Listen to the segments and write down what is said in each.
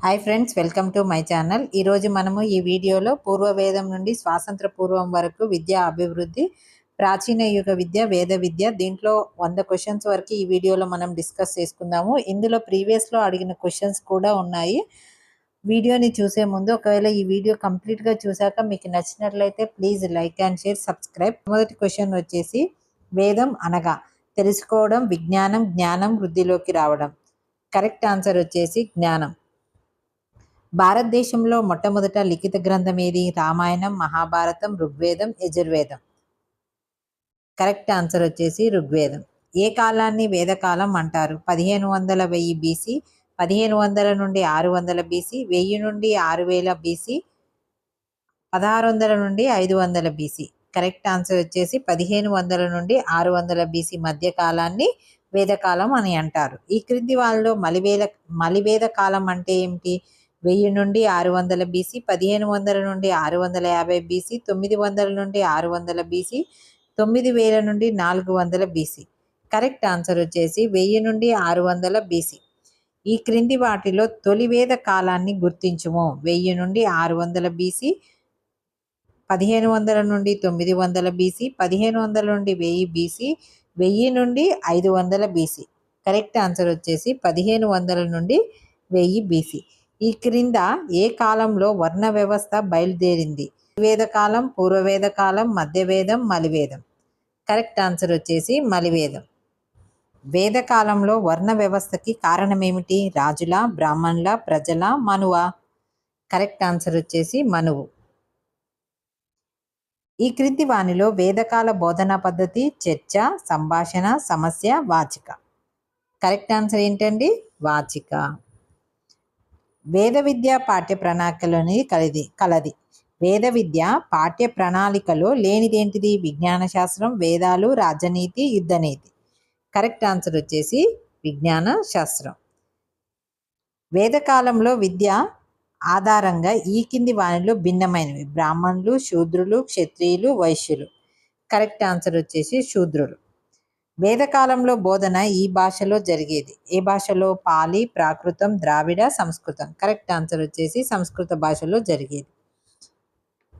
Hi friends welcome to my channel ఈరోజు మనము ఈ వీడియోలో పూర్వవేదం నుండి స్వాతంత్ర పూర్వం వరకు విద్యా అభివృద్ధి ప్రాచీన యుగ విద్య వేద విద్య దీంట్లో వంద క్వశ్చన్స్ వరకు ఈ వీడియోలో మనం డిస్కస్ చేసుకుందాము. ఇందులో ప్రీవియస్లో అడిగిన క్వశ్చన్స్ కూడా ఉన్నాయి. వీడియోని చూసే ముందు ఒకవేళ ఈ వీడియో కంప్లీట్గా చూసాక మీకు నచ్చినట్లయితే please like and share subscribe మొదటి క్వశ్చన్ వచ్చేసి వేదం అనగా తెలుసుకోవడం విజ్ఞానం జ్ఞానం వృద్ధిలోకి రావడం. కరెక్ట్ ఆన్సర్ వచ్చేసి జ్ఞానం. భారతదేశంలో మొట్టమొదట లిఖిత గ్రంథం ఏది? రామాయణం మహాభారతం ఋగ్వేదం యజుర్వేదం. కరెక్ట్ ఆన్సర్ వచ్చేసి ఋగ్వేదం. ఏ కాలాన్ని వేదకాలం అంటారు? పదిహేను వందల వెయ్యి బీసీ పదిహేను వందల నుండి ఆరు వందల బీసీ వెయ్యి నుండి ఆరు వేల బీసీ పదహారు వందల నుండి ఐదు వందల బీసీ కరెక్ట్ ఆన్సర్ వచ్చేసి పదిహేను వందల నుండి ఆరు వందల బీసీ మధ్య కాలాన్ని వేదకాలం అని అంటారు. ఈ క్రింది వాళ్ళలో మలివేద మలివేద కాలం అంటే ఏమిటి? వెయ్యి నుండి ఆరు వందల బీసీ పదిహేను వందల నుండి ఆరు వందల యాభై బీసీ తొమ్మిది వందల నుండి ఆరు వందల బీసీ తొమ్మిది వేల నుండి నాలుగు వందల బీసీ. కరెక్ట్ ఆన్సర్ వచ్చేసి వెయ్యి నుండి ఆరు వందల బీసీ. ఈ క్రింది వాటిలో తొలి వేద కాలాన్ని గుర్తించుము. వెయ్యి నుండి ఆరు వందల బీసీ పదిహేను వందల నుండి తొమ్మిది వందల బీసీ పదిహేను వందల నుండి వెయ్యి బీసీ వెయ్యి నుండి ఐదు వందల బీసీ. కరెక్ట్ ఆన్సర్ వచ్చేసి పదిహేను వందల నుండి వెయ్యి బీసీ. ఈ క్రింద ఏ కాలంలో వర్ణ వ్యవస్థ బయలుదేరింది? వేదకాలం పూర్వవేదకాలం మధ్యవేదం మలివేదం. కరెక్ట్ ఆన్సర్ వచ్చేసి మలివేదం. వేదకాలంలో వర్ణ వ్యవస్థకి కారణం ఏమిటి రాజుల బ్రాహ్మణుల ప్రజల మనువ. కరెక్ట్ ఆన్సర్ వచ్చేసి మనువు. ఈ క్రింది వాణిలో వేదకాల బోధనా పద్ధతి చర్చ సంభాషణ సమస్య వాచిక. కరెక్ట్ ఆన్సర్ ఏంటండి? వాచిక. వేద విద్య పాఠ్య ప్రణాళికలోని కలది కలది. వేద విద్య పాఠ్య ప్రణాళికలో లేనిదేంటిది? విజ్ఞాన శాస్త్రం వేదాలు రాజనీతి యుద్ధనీతి. కరెక్ట్ ఆన్సర్ వచ్చేసి విజ్ఞాన శాస్త్రం వేదకాలంలో విద్య ఆధారంగా ఈ కింది వాణిలో భిన్నమైనవి. బ్రాహ్మణులు శూద్రులు క్షత్రియులు వైశ్యులు. కరెక్ట్ ఆన్సర్ వచ్చేసి శూద్రులు. వేదకాలంలో బోధన ఈ భాషలో జరిగేది. ఏ భాషలో? పాలి ప్రాకృతం ద్రావిడ సంస్కృతం. కరెక్ట్ ఆన్సర్ వచ్చేసి సంస్కృత భాషలో జరిగేది.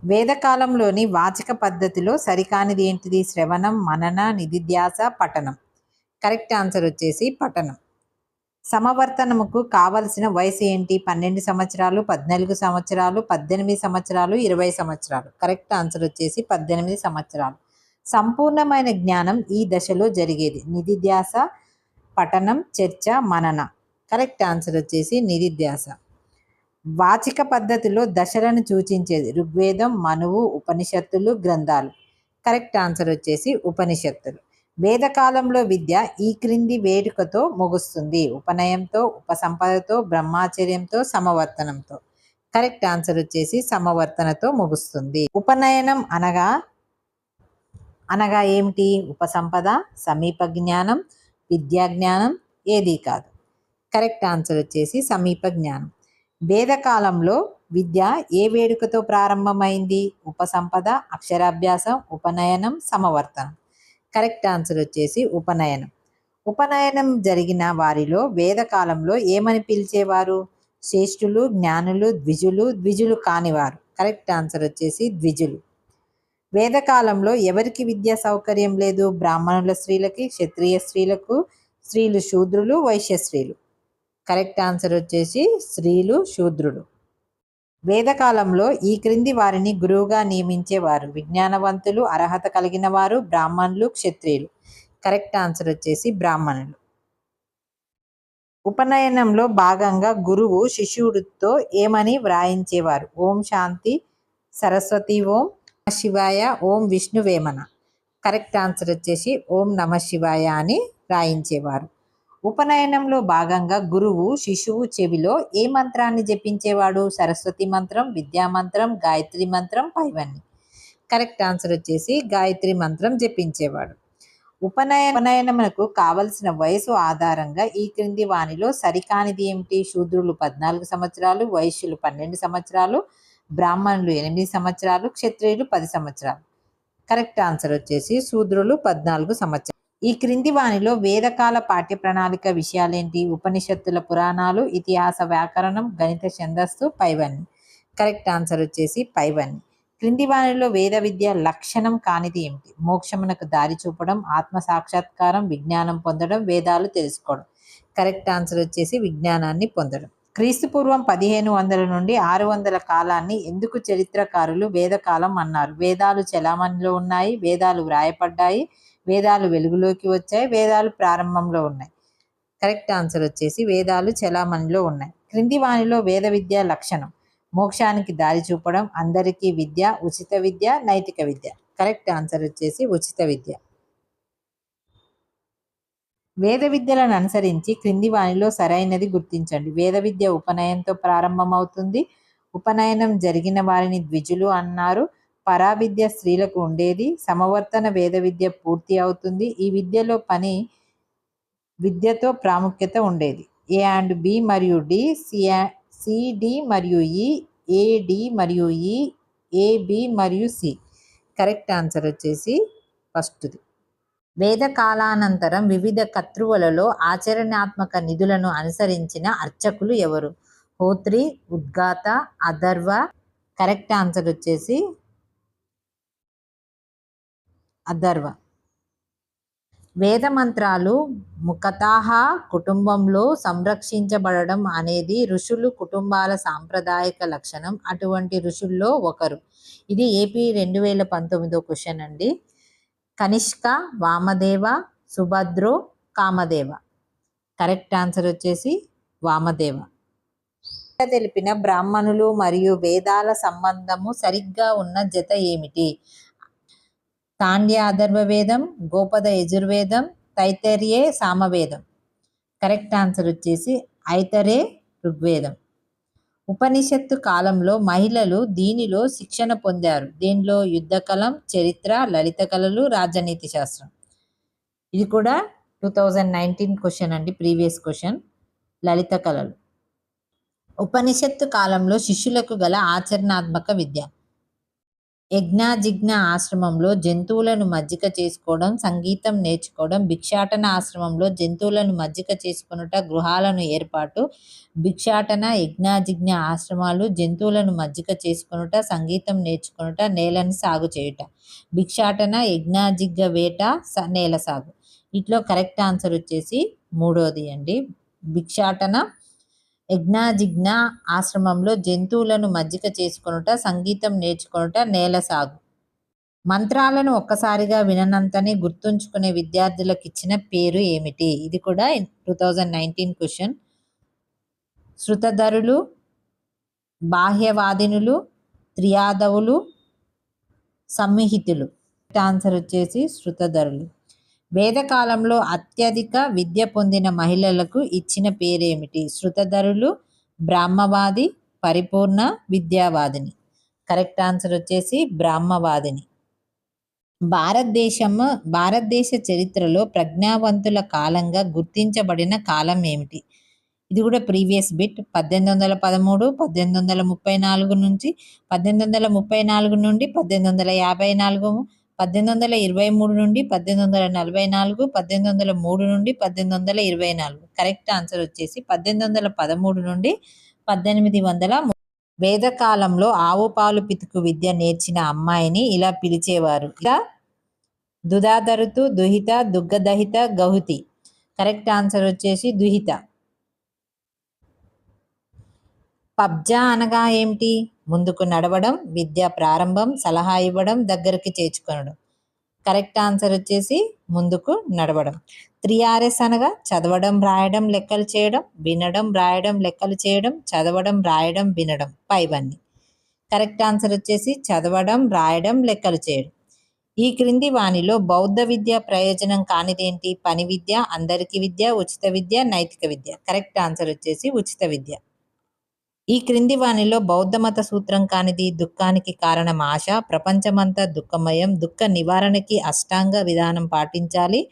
వేదకాలంలోని వాచక పద్ధతిలో సరికానిది ఏంటిది? శ్రవణం మనన నిధిధ్యాస పఠనం. కరెక్ట్ ఆన్సర్ వచ్చేసి పఠనం. సమవర్తనముకు కావలసిన వయసు ఏంటి? పన్నెండు సంవత్సరాలు పద్నాలుగు సంవత్సరాలు పద్దెనిమిది సంవత్సరాలు ఇరవై సంవత్సరాలు. కరెక్ట్ ఆన్సర్ వచ్చేసి పద్దెనిమిది సంవత్సరాలు. సంపూర్ణమైన జ్ఞానం ఈ దశలో జరిగేది. నిధిధ్యాస పఠనం చర్చ మనన. కరెక్ట్ ఆన్సర్ వచ్చేసి నిధిధ్యాస వాచిక పద్ధతిలో దశలను సూచించేది ఋగ్వేదం మనువు ఉపనిషత్తులు గ్రంథాలు. కరెక్ట్ ఆన్సర్ వచ్చేసి ఉపనిషత్తులు. వేదకాలంలో విద్య ఈ క్రింది వేడుకతో ముగుస్తుంది. ఉపనయంతో ఉపసంపదతో బ్రహ్మాచర్యంతో సమవర్తనంతో. కరెక్ట్ ఆన్సర్ వచ్చేసి సమవర్తనతో ముగుస్తుంది. ఉపనయనం అనగా అనగా ఏమిటి? ఉపసంపద సమీప జ్ఞానం విద్యా జ్ఞానం ఏదీ కాదు. కరెక్ట్ ఆన్సర్ వచ్చేసి సమీప జ్ఞానం. వేదకాలంలో విద్య ఏ వేడుకతో ప్రారంభమైంది? ఉపసంపద అక్షరాభ్యాసం ఉపనయనం సమవర్తనం. కరెక్ట్ ఆన్సర్ వచ్చేసి ఉపనయనం. ఉపనయనం జరిగిన వారిలో వేదకాలంలో ఏమని పిలిచేవారు? శ్రేష్ఠులు జ్ఞానులు ద్విజులు ద్విజులు కానివారు. కరెక్ట్ ఆన్సర్ వచ్చేసి ద్విజులు. వేదకాలంలో ఎవరికి విద్యా సౌకర్యం లేదు? బ్రాహ్మణుల స్త్రీలకి క్షత్రియ స్త్రీలకు స్త్రీలు శూద్రులు వైశ్య స్త్రీలు. కరెక్ట్ ఆన్సర్ వచ్చేసి స్త్రీలు శూద్రులు. వేదకాలంలో ఈ క్రింది వారిని గురువుగా నియమించేవారు. విజ్ఞానవంతులు అర్హత కలిగిన వారు బ్రాహ్మణులు క్షత్రియులు. కరెక్ట్ ఆన్సర్ వచ్చేసి బ్రాహ్మణులు. ఉపనయనంలో భాగంగా గురువు శిష్యుడితో ఏమని వ్రాయించేవారు? ఓం శాంతి సరస్వతి ఓం శివాయ ఓం విష్ణువేమన. కరెక్ట్ ఆన్సర్ వచ్చేసి ఓం నమ శివాయ అని రాయించేవారు. ఉపనయనంలో భాగంగా గురువు శిశువు చెవిలో ఏ మంత్రాన్ని జపించేవాడు? సరస్వతి మంత్రం విద్యా మంత్రం గాయత్రి మంత్రం పైవన్నీ. కరెక్ట్ ఆన్సర్ వచ్చేసి గాయత్రి మంత్రం జపించేవాడు. ఉపనయన ఉపనయనమునకు కావలసిన వయసు ఆధారంగా ఈ క్రింది వాణిలో సరికానిది ఏమిటి? శూద్రులు పద్నాలుగు సంవత్సరాలు వైశ్యులు పన్నెండు సంవత్సరాలు బ్రాహ్మణులు ఎనిమిది సంవత్సరాలు క్షత్రియులు పది సంవత్సరాలు. కరెక్ట్ ఆన్సర్ వచ్చేసి శూద్రులు పద్నాలుగు సంవత్సరాలు. ఈ క్రింది వాణిలో వేదకాల పాఠ్య ప్రణాళిక విషయాలేంటి? ఉపనిషత్తుల పురాణాలు ఇతిహాస వ్యాకరణం గణిత ఛందస్సు పైవన్ని. కరెక్ట్ ఆన్సర్ వచ్చేసి పైవన్ని. క్రింది వాణిలో వేద విద్య లక్షణం కానిది ఏమిటి? మోక్షమునకు దారి చూపడం ఆత్మ సాక్షాత్కారం విజ్ఞానం పొందడం వేదాలు తెలుసుకోవడం. కరెక్ట్ ఆన్సర్ వచ్చేసి విజ్ఞానాన్ని పొందడం. క్రీస్తుపూర్వం పదిహేను వందల నుండి ఆరు వందల కాలాన్ని ఎందుకు చరిత్రకారులు వేదకాలం అన్నారు? వేదాలు చలామణిలో ఉన్నాయి వేదాలు వ్రాయపడ్డాయి వేదాలు వెలుగులోకి వచ్చాయి వేదాలు ప్రారంభంలో ఉన్నాయి. కరెక్ట్ ఆన్సర్ వచ్చేసి వేదాలు చలామణిలో ఉన్నాయి. క్రింది వానిలో వేద విద్య లక్షణం. మోక్షానికి దారి చూపడం అందరికీ విద్య ఉచిత విద్య నైతిక విద్య. కరెక్ట్ ఆన్సర్ వచ్చేసి ఉచిత విద్య. వేద విద్యలను అనుసరించి క్రింది వానిలో సరైనది గుర్తించండి. వేద విద్య ఉపనయనంతో ప్రారంభమవుతుంది. ఉపనయనం జరిగిన వారిని ద్విజులు అన్నారు. పరావిద్య స్త్రీలకు ఉండేది. సమవర్తన వేద విద్య పూర్తి అవుతుంది. ఈ విద్యలో పని విద్యతో ప్రాముఖ్యత ఉండేది. ఏ అండ్ బి మరియు డి సిడి మరియు ఈ ఏడి మరియు ఈ ఏబి మరియు సి. కరెక్ట్ ఆన్సర్ వచ్చేసి ఫస్ట్ది. వేద కాలానంతరం వివిధ కతృవులలో ఆచరణాత్మక నిధులను అనుసరించిన అర్చకులు ఎవరు? హోత్రి ఉద్గాత అధర్వ కరెక్ట్ ఆన్సర్ వచ్చేసి అధర్వ. వేద మంత్రాలు ముఖతాహ కుటుంబంలో సంరక్షించబడడం అనేది ఋషులు కుటుంబాల సాంప్రదాయక లక్షణం. అటువంటి ఋషుల్లో ఒకరు. ఇది ఏపీ రెండు వేల పంతొమ్మిదో క్వశ్చన్ అండి. కనిష్క వామదేవ సుభద్రో కామదేవ. కరెక్ట్ ఆన్సర్ వచ్చేసి వామదేవ. తెలిపిన బ్రాహ్మణులు మరియు వేదాల సంబంధము సరిగ్గా ఉన్న జత ఏమిటి? తాండ్య అధర్వ వేదం గోపద యజుర్వేదం తైతర్యే సామవేదం. కరెక్ట్ ఆన్సర్ వచ్చేసి ఐతరే ఋగ్వేదం. ఉపనిషత్తు కాలంలో మహిళలు దీనిలో శిక్షణ పొందారు. దీనిలో యుద్ధకలం చరిత్ర లలిత కళలు రాజనీతి శాస్త్రం. ఇది కూడా టూ థౌజండ్ నైన్టీన్ క్వశ్చన్ అండి ప్రీవియస్ క్వశ్చన్. లలిత కళలు. ఉపనిషత్తు కాలంలో శిష్యులకు గల ఆచరణాత్మక విద్య. యజ్ఞాజిజ్ఞ ఆశ్రమంలో జంతువులను మజ్జిక చేసుకోవడం సంగీతం నేర్చుకోవడం భిక్షాటన ఆశ్రమంలో జంతువులను మజ్జిక చేసుకునుట గృహాలను ఏర్పాటు భిక్షాటన యజ్ఞాజిజ్ఞ ఆశ్రమాలు జంతువులను మజ్జిక చేసుకునుట సంగీతం నేర్చుకునుట నేలను సాగు చేయుట. భిక్షాటన యజ్ఞాజిజ్ఞ వేట నేల సాగు. ఇట్లో కరెక్ట్ ఆన్సర్ వచ్చేసి మూడోది అండి. భిక్షాటన యజ్ఞాజిజ్ఞ ఆశ్రమంలో జంతువులను మజ్జిక చేసుకొనుట సంగీతం నేర్చుకొనుట నేల సాగు. మంత్రాలను ఒక్కసారిగా విననంతనే గుర్తుంచుకునే విద్యార్థులకు ఇచ్చిన పేరు ఏమిటి? ఇది కూడా టూ థౌజండ్ నైన్టీన్ క్వశ్చన్. శృతధరులు బాహ్యవాదినులు త్రియాదవులు సమ్మిహితులు. ఆన్సర్ వచ్చేసి శృతధరులు. వేదకాలంలో అత్యధిక విద్య పొందిన మహిళలకు ఇచ్చిన పేరేమిటి? శృతధరులు బ్రాహ్మవాది పరిపూర్ణ విద్యావాదిని. కరెక్ట్ ఆన్సర్ వచ్చేసి బ్రాహ్మవాదిని. భారతదేశం భారతదేశ చరిత్రలో ప్రజ్ఞావంతుల కాలంగా గుర్తించబడిన కాలం ఏమిటి? ఇది కూడా ప్రీవియస్ బిట్. పద్దెనిమిది వందల పదమూడు పద్దెనిమిది వందల ముప్పై నాలుగు నుంచి పద్దెనిమిది వందల ముప్పై నాలుగు నుండి పద్దెనిమిది వందల యాభై నాలుగు పద్దెనిమిది వందల ఇరవై మూడు నుండి పద్దెనిమిది వందల నలభై నాలుగు పద్దెనిమిది వందల మూడు నుండి పద్దెనిమిది వందల ఇరవై నాలుగు. కరెక్ట్ ఆన్సర్ వచ్చేసి పద్దెనిమిది వందల పదమూడు నుండి పద్దెనిమిది వందల వేదకాలంలో ఆవు పాలు పితుకు విద్య నేర్చిన అమ్మాయిని ఇలా పిలిచేవారు. ఇలా దుదాదరుతు దుహిత దుగ్గదహిత గహుతి. కరెక్ట్ ఆన్సర్ వచ్చేసి దుహిత. పబ్జా అనగా ఏమిటి? ముందుకు నడవడం విద్య ప్రారంభం సలహా ఇవ్వడం దగ్గరికి చేర్చుకొనడం. కరెక్ట్ ఆన్సర్ వచ్చేసి ముందుకు నడవడం. త్రీ ఆర్ఎస్ అనగా చదవడం రాయడం లెక్కలు చేయడం వినడం రాయడం లెక్కలు చేయడం చదవడం రాయడం వినడం పైవన్నీ. కరెక్ట్ ఆన్సర్ వచ్చేసి చదవడం రాయడం లెక్కలు చేయడం. ఈ క్రింది వాణిలో బౌద్ధ విద్య ప్రయోజనం కానిదేంటి? పని విద్య అందరికీ విద్య ఉచిత విద్య నైతిక విద్య. కరెక్ట్ ఆన్సర్ వచ్చేసి ఉచిత విద్య. ఈ క్రింది వాణిలో బౌద్ధమత సూత్రం కానిది దుఃఖానికి కారణం ఆశ ప్రపంచమంతా దుఃఖమయం దుఃఖ నివారణకి అష్టాంగ విధానం పాటించాలి.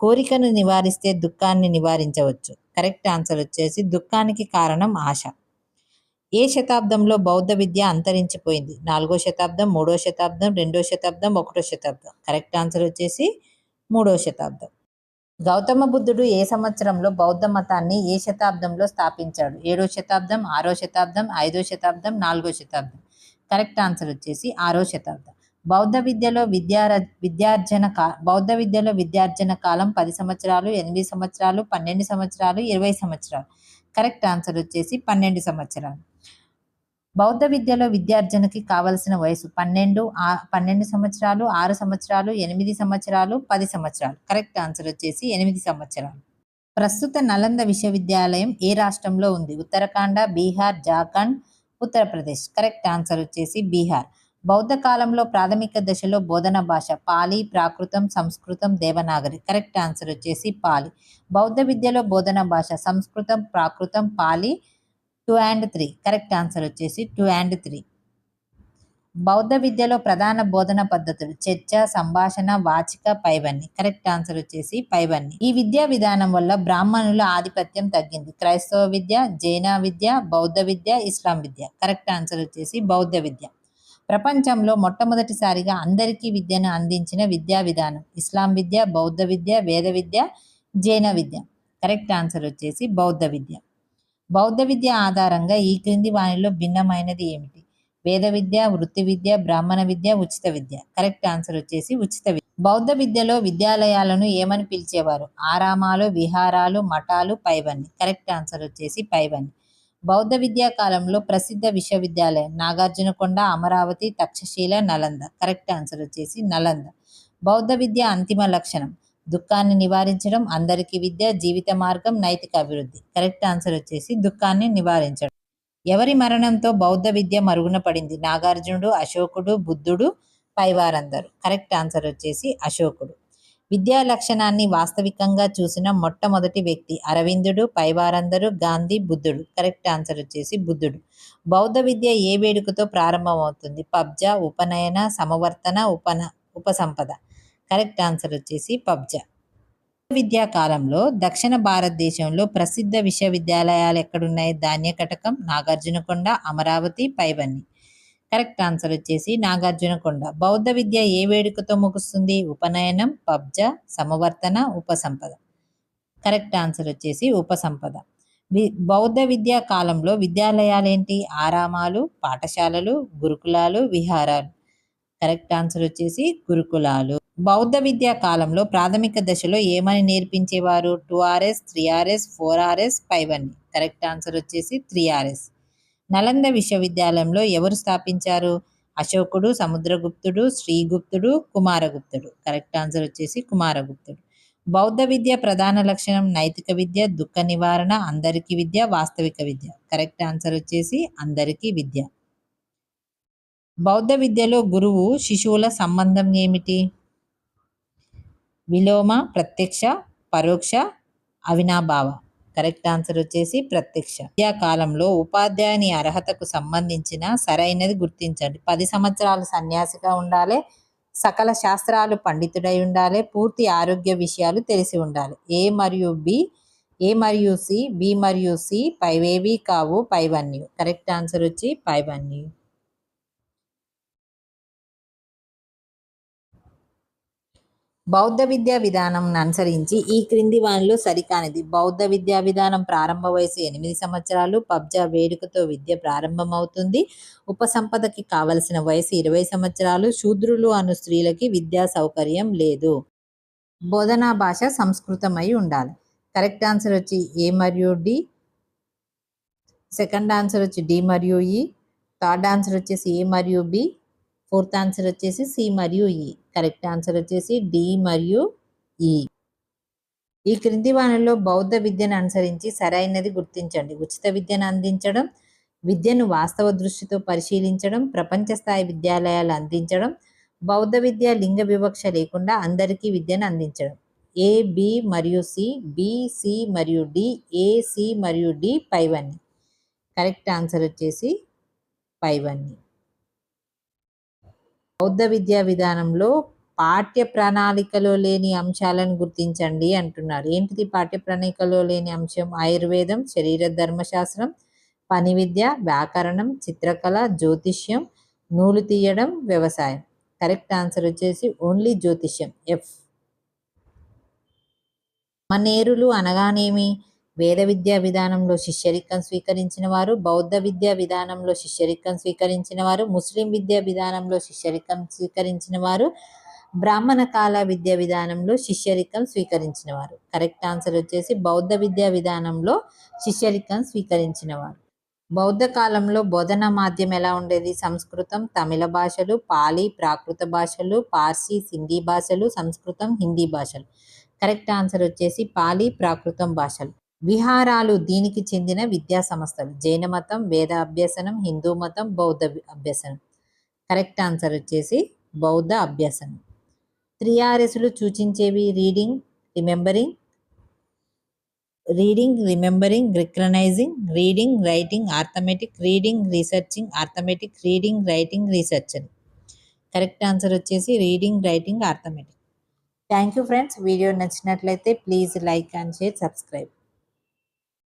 కోరికను నివారిస్తే దుఃఖాన్ని నివారించవచ్చు. కరెక్ట్ ఆన్సర్ వచ్చేసి దుఃఖానికి కారణం ఆశ. ఏ శతాబ్దంలో బౌద్ధ విద్య అంతరించిపోయింది? నాలుగో శతాబ్దం మూడో శతాబ్దం రెండో శతాబ్దం ఒకటో శతాబ్దం. కరెక్ట్ ఆన్సర్ వచ్చేసి మూడో శతాబ్దం. గౌతమ బుద్ధుడు ఏ సంవత్సరంలో బౌద్ధ మతాన్ని ఏ శతాబ్దంలో స్థాపించాడు? ఏడో శతాబ్దం ఆరో శతాబ్దం ఐదో శతాబ్దం నాలుగో శతాబ్దం? కరెక్ట్ ఆన్సర్ వచ్చేసి ఆరో శతాబ్దం. బౌద్ధ విద్యలో విద్యార విద్యార్జన కా బౌద్ధ విద్యలో విద్యార్జన కాలం పది సంవత్సరాలు ఎనిమిది సంవత్సరాలు పన్నెండు సంవత్సరాలు ఇరవై సంవత్సరాలు. కరెక్ట్ ఆన్సర్ వచ్చేసి పన్నెండు సంవత్సరాలు. బౌద్ధ విద్యలో విద్యార్జనకి కావలసిన వయసు పన్నెండు పన్నెండు సంవత్సరాలు ఆరు సంవత్సరాలు ఎనిమిది సంవత్సరాలు పది సంవత్సరాలు. కరెక్ట్ ఆన్సర్ వచ్చేసి ఎనిమిది సంవత్సరాలు. ప్రస్తుత నలంద విశ్వవిద్యాలయం ఏ రాష్ట్రంలో ఉంది? ఉత్తరాఖండ బీహార్ జార్ఖండ్ ఉత్తరప్రదేశ్. కరెక్ట్ ఆన్సర్ వచ్చేసి బీహార్. బౌద్ధ కాలంలో ప్రాథమిక దశలో బోధన భాష పాలి ప్రాకృతం సంస్కృతం దేవనాగరి. కరెక్ట్ ఆన్సర్ వచ్చేసి పాలి. బౌద్ధ విద్యలో బోధన భాష Sanskrit Prakrit Pali two and three. Correct answer వచ్చేసి టూ అండ్ త్రీ. బౌద్ధ విద్యలో ప్రధాన బోధన పద్ధతులు చర్చ సంభాషణ వాచిక పైవన్ని. కరెక్ట్ ఆన్సర్ వచ్చేసి పైవన్ని. ఈ విద్యా విధానం వల్ల బ్రాహ్మణుల ఆధిపత్యం తగ్గింది. క్రైస్తవ విద్య జైన విద్య బౌద్ధ విద్య ఇస్లాం విద్య. కరెక్ట్ ఆన్సర్ వచ్చేసి బౌద్ధ విద్య. ప్రపంచంలో మొట్టమొదటిసారిగా అందరికీ విద్యను అందించిన విద్యా విధానం ఇస్లాం విద్య బౌద్ధ విద్య వేద విద్య జైన విద్య. కరెక్ట్ ఆన్సర్ వచ్చేసి బౌద్ధ విద్య. బౌద్ధ విద్య ఆధారంగా ఈ క్రింది వాణిలో భిన్నమైనది ఏమిటి? వేద విద్య వృత్తి విద్య బ్రాహ్మణ విద్య ఉచిత విద్య. కరెక్ట్ ఆన్సర్ వచ్చేసి ఉచిత విద్య. బౌద్ధ విద్యలో విద్యాలయాలను ఏమని పిలిచేవారు? ఆరామాలు విహారాలు మఠాలు పైవన్ని. కరెక్ట్ ఆన్సర్ వచ్చేసి పైవన్ని. బౌద్ధ విద్యా కాలంలో ప్రసిద్ధ విశ్వవిద్యాలయం నాగార్జునకొండ అమరావతి తక్షశీల నలంద. కరెక్ట్ ఆన్సర్ వచ్చేసి నలంద. బౌద్ధ విద్య అంతిమ లక్షణం. దుఃఖాన్ని నివారించడం అందరికీ విద్య జీవిత మార్గం నైతిక అభివృద్ధి. కరెక్ట్ ఆన్సర్ వచ్చేసి దుఃఖాన్ని నివారించడం. ఎవరి మరణంతో బౌద్ధ విద్య మరుగున పడింది? నాగార్జునుడు అశోకుడు బుద్ధుడు పైవారందరు. కరెక్ట్ ఆన్సర్ వచ్చేసి అశోకుడు. విద్యా లక్షణాన్ని వాస్తవికంగా చూసిన మొట్టమొదటి వ్యక్తి అరవిందుడు పైవారందరు గాంధీ బుద్ధుడు. కరెక్ట్ ఆన్సర్ వచ్చేసి బుద్ధుడు. బౌద్ధ విద్య ఏ వేడుకతో ప్రారంభమవుతుంది? పబ్జ ఉపనయన సమవర్తన ఉపన ఉపసంపద. కరెక్ట్ ఆన్సర్ వచ్చేసి పబ్జా. విద్యా కాలంలో దక్షిణ భారతదేశంలో ప్రసిద్ధ విశ్వవిద్యాలయాలు ఎక్కడున్నాయి? ధాన్యకటకం నాగార్జునకొండ అమరావతి పైవన్ని కరెక్ట్ ఆన్సర్ వచ్చేసి నాగార్జునకొండ. బౌద్ధ విద్య ఏ వేడుకతో ముగుస్తుంది? ఉపనయనం పబ్జ సమవర్తన ఉపసంపద. కరెక్ట్ ఆన్సర్ వచ్చేసి ఉపసంపద. బౌద్ధ విద్యా కాలంలో విద్యాలయాలు ఏంటి ఆరామాలు పాఠశాలలు గురుకులాలు విహారాలు. కరెక్ట్ ఆన్సర్ వచ్చేసి గురుకులాలు. బౌద్ధ విద్యా కాలంలో ప్రాథమిక దశలో ఏమని నేర్పించేవారు? Two Rs three Rs four Rs five అని కరెక్ట్ ఆన్సర్ వచ్చేసి త్రీ ఆర్ఎస్. నలంద విశ్వవిద్యాలయంలో ఎవరు స్థాపించారు? అశోకుడు సముద్రగుప్తుడు శ్రీగుప్తుడు కుమారగుప్తుడు. కరెక్ట్ ఆన్సర్ వచ్చేసి కుమారగుప్తుడు. బౌద్ధ విద్య ప్రధాన లక్షణం నైతిక విద్య దుఃఖ నివారణ అందరికీ విద్య వాస్తవిక విద్య. కరెక్ట్ ఆన్సర్ వచ్చేసి అందరికీ విద్య. బౌద్ధ విద్యలో గురువు శిశువుల సంబంధం ఏమిటి? విలోమ ప్రత్యక్ష పరోక్ష అవినాభావ. కరెక్ట్ ఆన్సర్ వచ్చేసి ప్రత్యక్ష. విద్యాకాలంలో ఉపాధ్యాయుని అర్హతకు సంబంధించిన సరైనది గుర్తించండి. పది సంవత్సరాలు సన్యాసిగా ఉండాలి సకల శాస్త్రాలు పండితుడై ఉండాలి పూర్తి ఆరోగ్య విషయాలు తెలిసి ఉండాలి. ఏ మరియు బి ఏ మరియు సి బి మరియు సి పైవేవి కావు పైవన్యూ. కరెక్ట్ ఆన్సర్ వచ్చి పైవన్యూ. బౌద్ధ విద్యా విధానం అనుసరించి ఈ క్రింది వానిలో సరికానిది. బౌద్ధ విద్యా విధానం ప్రారంభ వయసు ఎనిమిది సంవత్సరాలు పబ్జా వేడుకతో విద్య ప్రారంభమవుతుంది. ఉపసంపదకి కావలసిన వయసు ఇరవై సంవత్సరాలు శూద్రులు అను స్త్రీలకి విద్యా సౌకర్యం లేదు. బోధనా భాష సంస్కృతమై ఉండాలి. కరెక్ట్ ఆన్సర్ వచ్చి ఏ మరియు డి? సెకండ్ ఆన్సర్ వచ్చి డి మరియు ఈ. థర్డ్ ఆన్సర్ వచ్చేసి ఏ మరియు బి? ఫోర్త్ ఆన్సర్ వచ్చేసి సి మరియు ఈ. కరెక్ట్ ఆన్సర్ వచ్చేసి డి మరియు ఈ. ఈ క్రింది వానల్లో బౌద్ధ విద్యను అనుసరించి సరైనది గుర్తించండి. ఉచిత విద్యను అందించడం విద్యను వాస్తవ దృష్టితో పరిశీలించడం ప్రపంచ స్థాయి విద్యాలయాలు అందించడం బౌద్ధ విద్య లింగ వివక్ష లేకుండా అందరికీ విద్యను అందించడం. ఏ బి మరియు సి బి సి మరియు డి ఏ సి మరియు డి పైవన్నీ. కరెక్ట్ ఆన్సర్ వచ్చేసి పైవన్నీ. బౌద్ధ విద్యా విధానంలో పాఠ్య ప్రణాళికలో లేని అంశాలను గుర్తించండి అంటున్నారు. ఏంటిది పాఠ్య ప్రణాళికలో లేని అంశం? ఆయుర్వేదం శరీర ధర్మశాస్త్రం పని విద్య వ్యాకరణం చిత్రకళ జ్యోతిష్యం నూలు తీయడం వ్యవసాయం. కరెక్ట్ ఆన్సర్ వచ్చేసి ఓన్లీ జ్యోతిష్యం. ఎఫ్. మనేరులు అనగానేమి? వేద విద్యా విధానంలో శిష్యరికం స్వీకరించిన వారు బౌద్ధ విద్యా విధానంలో శిష్యరికం స్వీకరించిన వారు ముస్లిం విద్యా విధానంలో శిష్యరికం స్వీకరించిన వారు బ్రాహ్మణ కాల విద్యా విధానంలో శిష్యరికం స్వీకరించిన వారు. కరెక్ట్ ఆన్సర్ వచ్చేసి బౌద్ధ విద్యా విధానంలో శిష్యరికం స్వీకరించిన వారు. బౌద్ధ కాలంలో బోధన మాధ్యం ఎలా ఉండేది? సంస్కృతం తమిళ భాషలు పాలి ప్రాకృత భాషలు పార్సీ సింధీ భాషలు సంస్కృతం హిందీ భాషలు. కరెక్ట్ ఆన్సర్ వచ్చేసి పాలి ప్రాకృతం భాషలు. విహారాలు దీనికి చెందిన విద్యా సంస్థలు. జైన మతం వేద అభ్యసనం హిందూ మతం బౌద్ధ అభ్యసనం. కరెక్ట్ ఆన్సర్ వచ్చేసి బౌద్ధ అభ్యసనం. త్రిఆర్ఎస్లు సూచించేవి reading remembering reading remembering recognizing reading writing arithmetic reading researching arithmetic reading writing research అని కరెక్ట్ ఆన్సర్ వచ్చేసి reading writing arithmetic. Thank you friends. Video నచ్చినట్లయితే please like and share subscribe.